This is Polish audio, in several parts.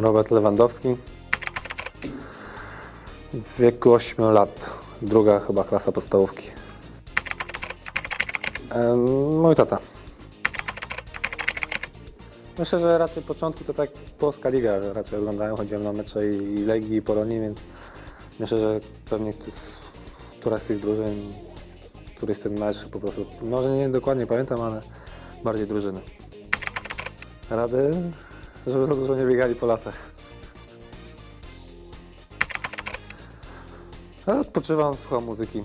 Robert Lewandowski. W wieku 8 lat. Druga chyba klasa podstawówki. Mój tata. Myślę, że raczej początki to tak polska liga. Raczej oglądają, chodziłem na mecze i Legii, i Polonii, więc myślę, że pewnie któraś z tych drużyn, któryś ten mecz po prostu, może nie dokładnie pamiętam, ale bardziej drużyny. Rady, żeby za dużo nie biegali po lasach. A odpoczywam, słucham muzyki.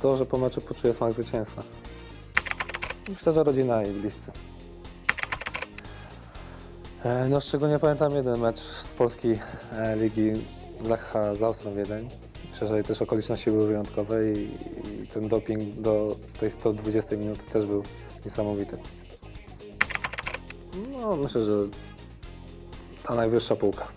To, że po meczu poczuję smak zwycięstwa. Myślę, że rodzina i bliscy. E, No szczególnie pamiętam jeden mecz z polskiej e, ligi Lecha z Austrią Wiedeń. Myślę, że też okoliczności były wyjątkowe i, i ten doping do tej 120 minuty też był niesamowity. No myślę, że ta najwyższa półka.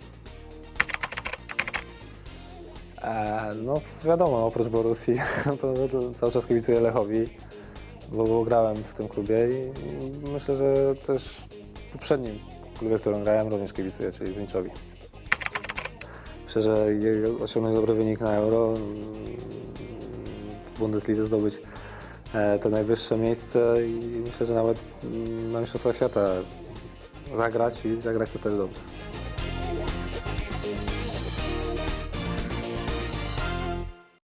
E, no wiadomo, oprócz Borussii, to, to cały czas kibicuję Lechowi, bo, bo grałem w tym klubie i, myślę, że też w poprzednim klubie, w którym grałem, również kibicuję, czyli Zniczowi. Myślę, że osiągnąć dobry wynik na Euro, mm, w Bundeslidze zdobyć to najwyższe miejsce i myślę, że nawet na Mistrzostwach Świata zagrać i zagrać to też dobrze.